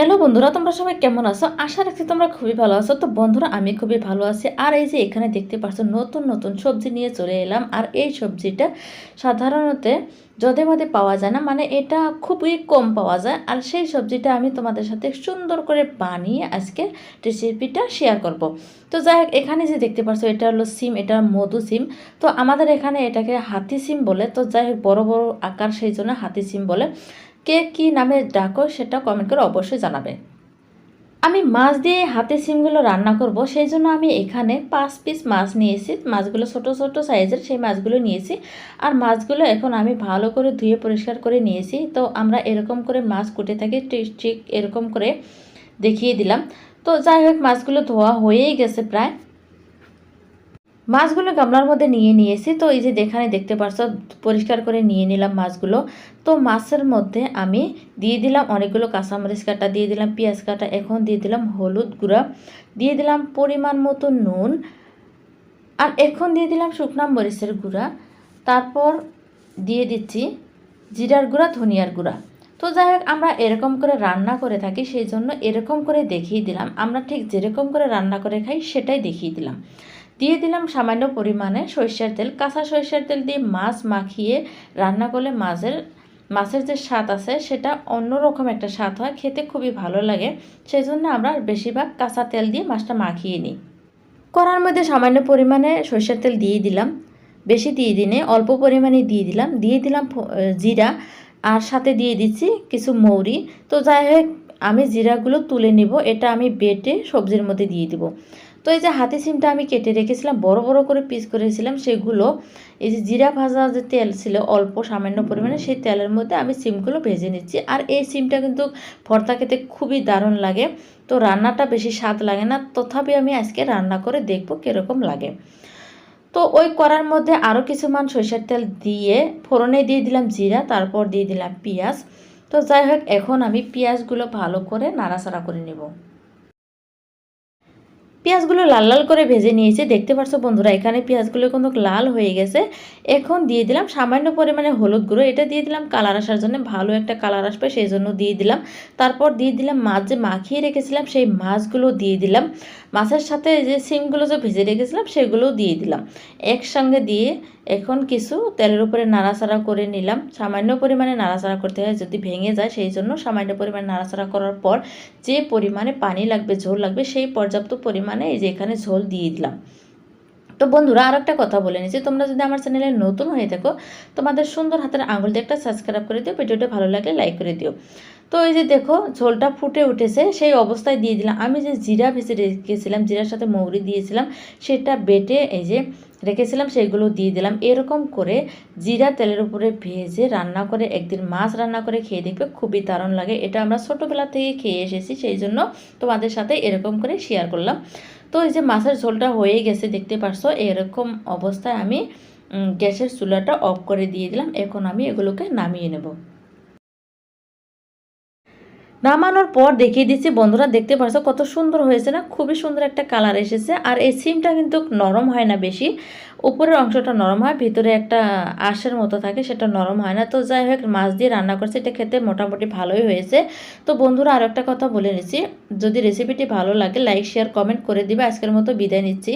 Hello বন্ধুরা, তোমরা সবাই কেমন আছো? আশা রাখছি তোমরা খুবই ভালো আছো। তো বন্ধুরা, আমি খুবই ভালো আছি। আর এই যে এখানে দেখতে পাচ্ছ নতুন নতুন সবজি নিয়ে চলে এলাম। আর এই সবজিটা সাধারণত যদে মধ্যে পাওয়া যায় না মানে এটা খুবই কম পাওয়া যায়। আর সেই সবজিটা আমি তোমাদের সাথে সুন্দর করে বানিয়ে আজকে রেসিপিটা শেয়ার করব। তো যাই হোক, এখানে যে দেখতে পাচ্ছ এটা হলো সিম, এটা মধু সিম। তো আমাদের এখানে এটাকে হাতি সিম বলে। তো যাই হোক, বড় বড় আকার সেই জন্য হাতি সিম বলে। কে কি নামে ডাকো সেটা কমেন্ট করে অবশ্যই জানাবে। আমি মাছ দিয়ে হাতে সিমগুলো রান্না করব, সেই জন্য আমি এখানে পাঁচ পিস মাছ নিয়েছি। মাছগুলো ছোট ছোট সাইজের সেই মাছগুলো নিয়েছি। আর মাছগুলো এখন আমি ভালো করে ধুয়ে পরিষ্কার করে নিয়েছি। তো আমরা এরকম করে মাছ কুটে থাকি ঠিক এরকম করে দেখিয়ে দিলাম। তো যাই হোক, মাছগুলো ধোয়া হয়েই গেছে প্রায়। মাছগুলো গামলার মধ্যে নিয়ে নিয়েছি। তো এই যে এখানে দেখতে পাচ্ছ পরিষ্কার করে নিয়ে নিলাম মাছগুলো। তো মাছের মধ্যে আমি দিয়ে দিলাম অনেকগুলো কাঁচামরিচ কাটা, দিয়ে দিলাম পেঁয়াজ কাটা, এখন দিয়ে দিলাম হলুদ গুঁড়া, দিয়ে দিলাম পরিমাণ মতো নুন, আর এখন দিয়ে দিলাম শুকনা মরিচের গুঁড়া। তারপর দিয়ে দিচ্ছি জিরার গুঁড়া, ধনিয়ার গুঁড়া। তো যাই হোক, আমরা এরকম করে রান্না করে থাকি, সেই জন্য এরকম করে দেখিয়ে দিলাম। আমরা ঠিক যেরকম করে রান্না করে খাই, সেটাই দেখিয়ে দিলাম। দিয়ে দিলাম সামান্য পরিমাণে সরিষার তেল। কাঁচা সরিষার তেল দিয়ে মাছ মাখিয়ে রান্না করলে মাছের মাছের যে স্বাদ আছে সেটা অন্যরকম একটা স্বাদ হয়, খেতে খুবই ভালো লাগে। সেই জন্য আমরা বেশিরভাগ কাঁচা তেল দিয়ে মাছটা মাখিয়ে নিই। কড়ার মধ্যে সামান্য পরিমাণে সরিষার তেল দিয়ে দিলাম। বেশি দিয়ে দিনে, অল্প পরিমাণে দিয়ে দিলাম। দিয়ে দিলাম জিরা আর সাথে দিয়ে দিচ্ছি কিছু মৌরি। তো যাই হোক, আমি জিরাগুলো তুলে নিব। এটা আমি বেটে সবজির মধ্যে দিয়ে দিব। তো এই যে হাতি সিমটা আমি কেটে রেখেছিলাম বড় বড় করে পিস করেছিলাম সেগুলো এই যে জিরা ভাজা যে তেল ছিল অল্প সামান্য পরিমাণে সেই তেলের মধ্যে আমি সিমগুলো ভেজে নিচ্ছি। আর এই সিমটা কিন্তু ভর্তা খেতে খুবই দারুণ লাগে। তো রান্নাটা বেশি স্বাদ লাগে না তথাপি আমি আজকে রান্না করে দেখব কীরকম লাগে। তো ওই করার মধ্যে আরও কিছুমান সরিষার তেল দিয়ে ফোড়নে দিয়ে দিলাম জিরা তারপর দিয়ে দিলাম পেঁয়াজ। তো যাই হোক এখন আমি পেঁয়াজগুলো ভালো করে নাড়াচাড়া করে নেব। পেঁয়াজগুলো লাল লাল করে ভেজে নিয়েছি। দেখতে পাচ্ছ বন্ধুরা, এখানে পেঁয়াজগুলো কিন্তু লাল হয়ে গেছে। এখন দিয়ে দিলাম সামান্য পরিমাণে হলুদ গুঁড়ো। এটা দিয়ে দিলাম কালার আসার জন্য ভালো একটা কালার আসবে, সেই জন্য দিয়ে দিলাম। তারপর দিয়ে দিলাম মাছ যে মাখিয়ে রেখেছিলাম, সেই মাছগুলো দিয়ে দিলাম। মাছের সাথে যে সিমগুলো যে ভেজে রেখেছিলাম, সেগুলো দিয়ে দিলাম। একসঙ্গে দিয়ে এখন কিছু তেলের উপরে নাড়াচাড়া করে নিলাম। সামান্য পরিমাণে নাড়াচাড়া করতে হয়, যদি ভেঙে যায়, সেই জন্য সামান্য পরিমাণে নাড়াচাড়া করার পর যে পরিমাণে পানি লাগবে, ঝোল লাগবে, সেই পর্যাপ্ত পরিমাণে এই যে এখানে ঝোল দিয়ে দিলাম। তো বন্ধুরা আর একটা কথা বলে নিচ্ছি। তোমরা যদি আমার চ্যানেলে নতুন হয়ে থাকো, তোমাদের সুন্দর হাতের আঙুল দিয়ে একটা সাবস্ক্রাইব করে দিও, ভিডিওটা ভালো লাগলে লাইক করে দিও। তো এই যে দেখো, ঝোলটা ফুটে উঠেছে, সেই অবস্থায় দিয়ে দিলাম। আমি যে জিরা ভেজে রেখেছিলাম, জিরার সাথে মৌরি দিয়েছিলাম, সেটা বেটে এই যে রেখেছিলাম সেইগুলো দিয়ে দিলাম। এরকম করে জিরা তেলের উপরে ভেজে রান্না করে, একদিন মাছ রান্না করে খেয়ে দেখবে, খুবই দারুণ লাগে। এটা আমরা ছোটোবেলা থেকে খেয়ে এসেছি, সেই জন্য তোমাদের সাথে এরকম করে শেয়ার করলাম। তো এই যে মাছের ঝোলটা হয়ে গেছে, দেখতে পারছ, এরকম অবস্থায় আমি গ্যাসের চুলাটা অফ করে দিয়ে দিলাম। এখন আমি এগুলোকে নামিয়ে নেব। নামানোর পর দেখিয়ে দিচ্ছি, বন্ধুরা দেখতে পারছ কত সুন্দর হয়েছে না? খুবই সুন্দর একটা কালার এসেছে। আর এই সিমটা কিন্তু নরম হয় না বেশি। উপরের অংশটা নরম হয়, ভিতরে একটা আঁশের মতো থাকে, সেটা নরম হয় না। তো যাই হোক, মাছ দিয়ে রান্না করছে, এটা খেতে মোটামুটি ভালোই হয়েছে। তো বন্ধুরা আরও একটা কথা বলে নিচ্ছি, যদি রেসিপিটি ভালো লাগে লাইক শেয়ার কমেন্ট করে দিবে। আজকের মতো বিদায় নিচ্ছি।